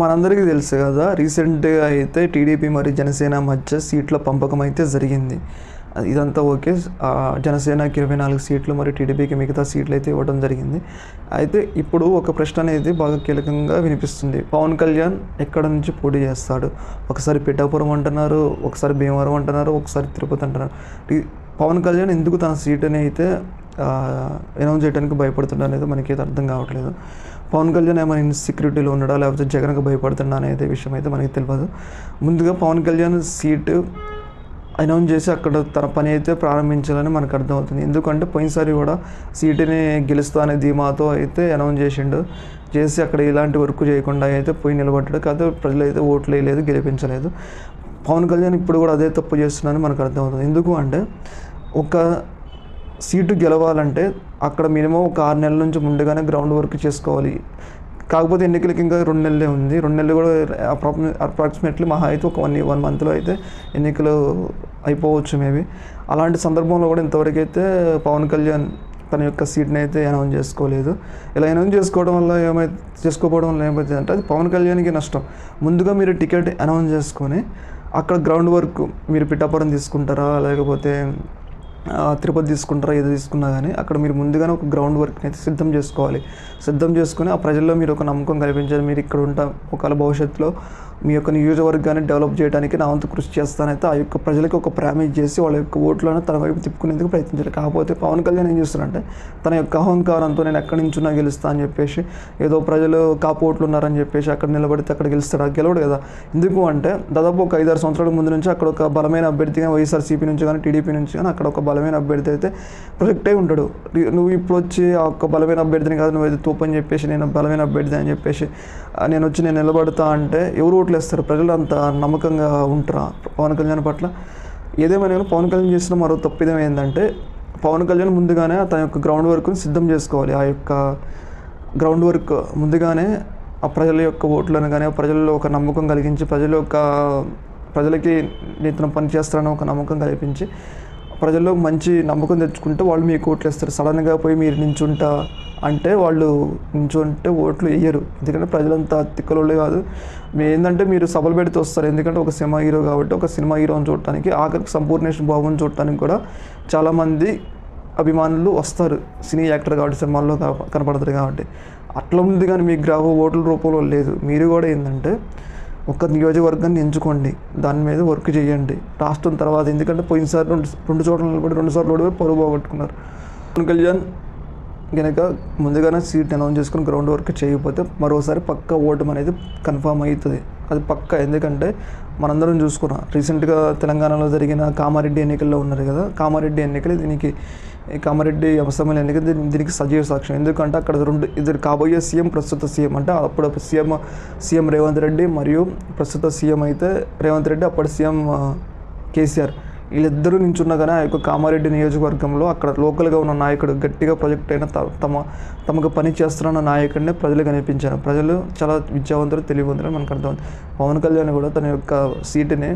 మనందరికీ తెలుసు కదా రీసెంట్గా అయితే టీడీపీ మరియు జనసేన మధ్య సీట్ల పంపకం అయితే జరిగింది. ఇదంతా ఓకే. జనసేనకి ఇరవై నాలుగు సీట్లు మరియు టీడీపీకి మిగతా సీట్లు అయితే ఇవ్వడం జరిగింది. అయితే ఇప్పుడు ఒక ప్రశ్న అనేది బాగా కీలకంగా వినిపిస్తుంది. పవన్ కళ్యాణ్ ఎక్కడ నుంచి పోటీ చేస్తాడు? ఒకసారి పిఠాపురం అంటున్నారు ఒకసారి భీమవరం అంటున్నారు ఒకసారి తిరుపతి అంటున్నారు. పవన్ కళ్యాణ్ ఎందుకు తన సీటుని అయితే అనౌన్స్ చేయడానికి భయపడుతున్నా అనేది మనకైతే అర్థం కావట్లేదు. పవన్ కళ్యాణ్ ఏమైనా ఇన్సెక్యూరిటీలో ఉండడా లేకపోతే జగన్కి భయపడుతున్నా అనేది విషయం అయితే మనకి తెలియదు. ముందుగా పవన్ కళ్యాణ్ సీటు అనౌన్స్ చేసి అక్కడ తన పని అయితే ప్రారంభించాలని మనకు అర్థమవుతుంది. ఎందుకంటే పోయినసారి కూడా సీటుని గెలుస్తా అనే ధీమాతో అయితే అనౌన్స్ చేసిండు. చేసి అక్కడ ఇలాంటి వర్క్ చేయకుండా అయితే పోయి నిలబడ్డాడు. కాదు ప్రజలు అయితే ఓట్లు వేయలేదు గెలిపించలేదు. పవన్ కళ్యాణ్ ఇప్పుడు కూడా అదే తప్పు చేస్తున్నారని మనకు అర్థమవుతుంది. ఎందుకు అంటే ఒక సీటు గెలవాలంటే అక్కడ మినిమం ఒక ఆరు నెలల నుంచి ముందుగానే గ్రౌండ్ వర్క్ చేసుకోవాలి. కాకపోతే ఎన్నికలకి ఇంకా రెండు నెలలే ఉంది. రెండు నెలలు కూడా అప్రాక్సిమేట్లీ మహా అయితే ఒక వన్ వన్ మంత్లో అయితే ఎన్నికలు అయిపోవచ్చు మేబీ. అలాంటి సందర్భంలో కూడా ఇంతవరకు అయితే పవన్ కళ్యాణ్ తన యొక్క సీట్ని అయితే అనౌన్స్ చేసుకోలేదు. ఇలా అనౌన్స్ చేసుకోవడం వల్ల ఏమైతే చేసుకోకపోవడం వల్ల ఏమైతే అంటే అది పవన్ కళ్యాణ్కి నష్టం. ముందుగా మీరు టికెట్ అనౌన్స్ చేసుకొని అక్కడ గ్రౌండ్ వర్క్ మీరు పిఠాపురం తీసుకుంటారా? లేకపోతే తిరుపతి తీసుకుంటారా ఏది తీసుకున్నా కానీ అక్కడ మీరు ముందుగానే ఒక గ్రౌండ్ వర్క్ని అయితే సిద్ధం చేసుకోవాలి. సిద్ధం చేసుకుని ఆ ప్రజల్లో మీరు ఒక నమ్మకం కల్పించాలి. మీరు ఇక్కడ ఉంటాం ఒకవేళ భవిష్యత్తులో మీ యొక్క నియోజకవర్గాన్ని డెవలప్ చేయడానికి నా వంతు కృషి చేస్తానైతే ఆ యొక్క ప్రజలకు ఒక ప్రామిస్ చేసి వాళ్ళ యొక్క ఓట్లను తన వైపు తిప్పుకునేందుకు ప్రయత్నించాలి కాకపోతే పవన్ కళ్యాణ్ ఏం చేస్తారంటే తన యొక్క అహంకారంతో నేను ఎక్కడి నుంచున్నా గెలుస్తా అని చెప్పేసి ఏదో ప్రజలు కాపు ఓట్లు ఉన్నారని చెప్పేసి అక్కడ నిలబడితే అక్కడ గెలుస్తాడు? గెలవడు కదా. ఎందుకు అంటే దాదాపు ఒక ఐదారు సంవత్సరాల ముందు నుంచి అక్కడ ఒక బలమైన అభ్యర్థిగా వైఎస్ఆర్సీపీ నుంచి కానీ టీడీపీ నుంచి కానీ అక్కడ ఒక బలమైన అభ్యర్థి అయితే ప్రొజెక్ట్ అయి ఉంటాడు. నువ్వు ఇప్పుడు వచ్చి ఆ ఒక్క బలమైన అభ్యర్థిని కాదు నువ్వు అయితే తూపని చెప్పేసి నేను బలమైన అభ్యర్థి అని చెప్పేసి నేను వచ్చి నేను నిలబడతా అంటే ఎవరు ఓట్లు వేస్తారు ప్రజలు అంత నమ్మకంగా ఉంటారా? పవన్ కళ్యాణ్ పట్ల? ఏదేమైనా కానీ పవన్ కళ్యాణ్ చేసిన మరో తప్పిదం ఏంటంటే పవన్ కళ్యాణ్ ముందుగానే తన యొక్క గ్రౌండ్ వర్క్ని సిద్ధం చేసుకోవాలి. ఆ యొక్క గ్రౌండ్ వర్క్ ముందుగానే ఆ ప్రజల యొక్క ఓట్లను కానీ ప్రజల్లో ఒక నమ్మకం కలిగించి ప్రజల యొక్క ప్రజలకి ఇతను పని చేస్తారని ఒక నమ్మకం కల్పించి ప్రజల్లో మంచి నమ్మకం తెచ్చుకుంటే వాళ్ళు మీకు ఓట్లు వేస్తారు సడన్గా పోయి మీరు నించుంటా అంటే వాళ్ళు నించుంటే ఓట్లు వేయరు. ఎందుకంటే ప్రజలంతా తిక్కలోళ్ళే కాదు. మీ ఏంటంటే మీరు సభలు పెడితే వస్తారు. ఎందుకంటే ఒక సినిమా హీరో కాబట్టి ఒక సినిమా హీరోని చూడటానికి ఆఖరికి సంపూర్ణేశ్వర బాబుని చూడటానికి కూడా చాలామంది అభిమానులు వస్తారు. సినీ యాక్టర్ కాబట్టి సినిమాల్లో కనపడతారు కాబట్టి. అట్లా ఉంది కానీ మీకు గ్రాహ ఓట్ల రూపంలో లేదు. మీరు కూడా ఏంటంటే ఒక నియోజకవర్గాన్ని ఎంచుకోండి. దాని మీద వర్క్ చేయండి. రాష్ట్రం తర్వాత ఎందుకంటే పోయినసారి రెండు రెండు చోట్ల నిలబడి రెండు సార్లు ఓడిపోయి పరువు పోగొట్టుకున్నారు. పవన్ కళ్యాణ్ కనుక ముందుగానే సీట్ అనౌన్స్ చేసుకుని గ్రౌండ్ వర్క్ చేయకపోతే మరోసారి పక్క ఓటమి అనేది కన్ఫామ్ అవుతుంది. అది పక్క. ఎందుకంటే మనందరం చూసుకున్నాం. రీసెంట్గా తెలంగాణలో జరిగిన కామారెడ్డి ఎన్నికల్లో ఉన్నారు కదా కామారెడ్డి ఎన్నికలు దీనికి కామారెడ్డి అసెంబ్లీ ఎన్నిక దీని- దీనికి సజీవ సాక్ష్యం. ఎందుకంటే అక్కడ రెండు ఇద్దరు కాబోయే సీఎం ప్రస్తుత సీఎం. అంటే అప్పుడు సీఎం సీఎం రేవంత్ రెడ్డి మరియు ప్రస్తుత సీఎం అయితే రేవంత్ రెడ్డి అప్పటి సీఎం కేసీఆర్. వీళ్ళిద్దరూ నించున్నగానే కానీ ఆ యొక్క కామారెడ్డి నియోజకవర్గంలో అక్కడ లోకల్గా ఉన్న నాయకుడు గట్టిగా ప్రొజెక్ట్ అయిన త- తమ తమకు పని చేస్తున్న నాయకుడిని ప్రజలు కనిపించారు. ప్రజలు చాలా విద్యావంతులు తెలియవంతులు మనకు అర్థం పవన్ కళ్యాణ్ కూడా తన యొక్క సీటుని